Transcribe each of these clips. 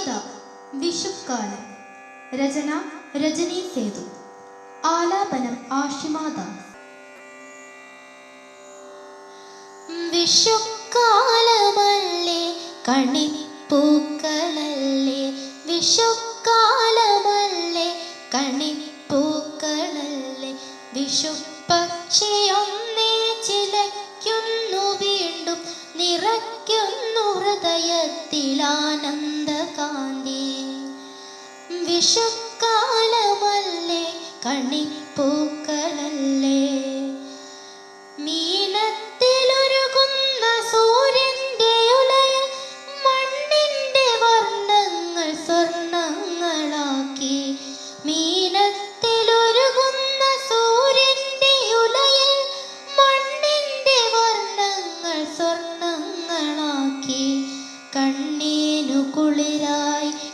കവിത വിഷുക്കാലം രചന രജനി സേതു ആലാപനം ആഷിമാദാസ് വിഷുക്കാലമല്ലേ കണിപ്പൂക്കളല്ലേ വിഷുക്കാലമല്ലേ കണിപ്പൂക്കളല്ലേ വിഷു പക്ഷിയൊന്നേ ചിലയ്ക്കുന്നു വീണ്ടും നിറയ്ക്കുന്നു ഹൃദയത്തിലാനന്ദകാന്തി വിഷുക്കാലമല്ലേ കണിപ്പൂക്കളല്ലേ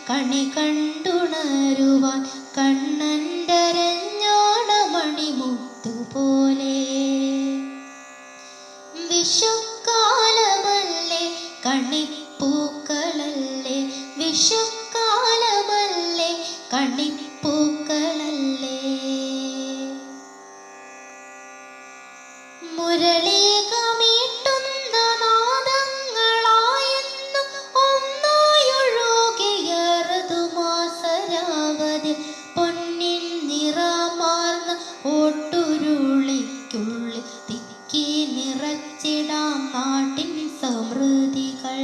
കണി കണ്ടുണരുവാൻ കണ്ണന്റെ മണിമുത്തുപോലെ വിഷുക്കാലമല്ലേ കണിപ്പൂക്കളല്ലേ വിഷുക്കാലമല്ലേ കണിപ്പൂക്കളല്ലേ ഋതുമാസരാവതി പൊന്നിൻ നിറമാർന്ന ഓട്ടുരുളിക്കുള്ളിൽ തിക്കി നിറച്ചിടാം നാട്ടിൻ സമൃദ്ധികൾ.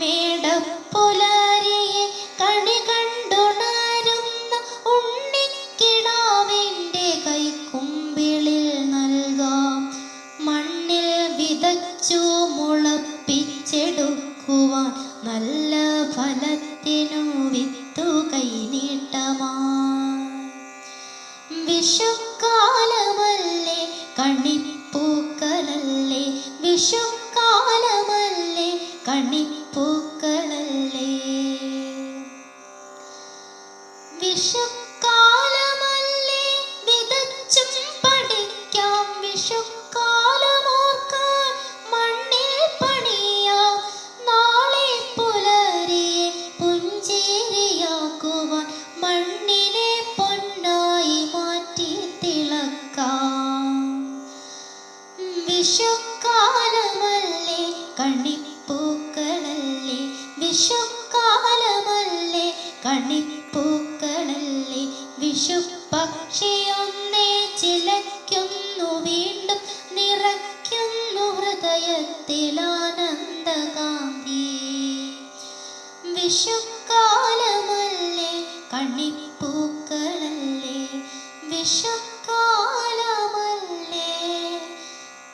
മേടപ്പുലരിയെ കണി കണ്ടുണരുന്ന ഉണ്ണിക്കിടാവിന്റെ കൈക്കുമ്പിളിൽ നൽകാം. മണ്ണിൽ വിതച്ചു മുളപ്പിച്ചെടുക്കുവാൻ നല്ല വിഷുക്കാലമല്ലേ? കണിപ്പൂക്കളല്ലേ വിഷുക്കാലമല്ലേ? കണിപ്പൂക്കളല്ലേ വിഷുക്കാലമല്ലേ വിഷുക്കാലമല്ലേ? കണിപ്പൂക്കളല്ലേ? വിഷുക്കാലമല്ലേ? കണിപ്പൂക്കളല്ലേ? വിഷു പക്ഷിയൊന്നേ ചിലയ്ക്കുന്നു വീണ്ടും നിറയ്ക്കുന്നു ഹൃദയത്തിലാനന്ദകാന്തി. വിഷുക്കാലമല്ലേ? കണിപ്പൂക്കളല്ലേ? വിഷുക്കാല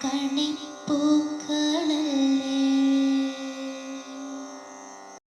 和你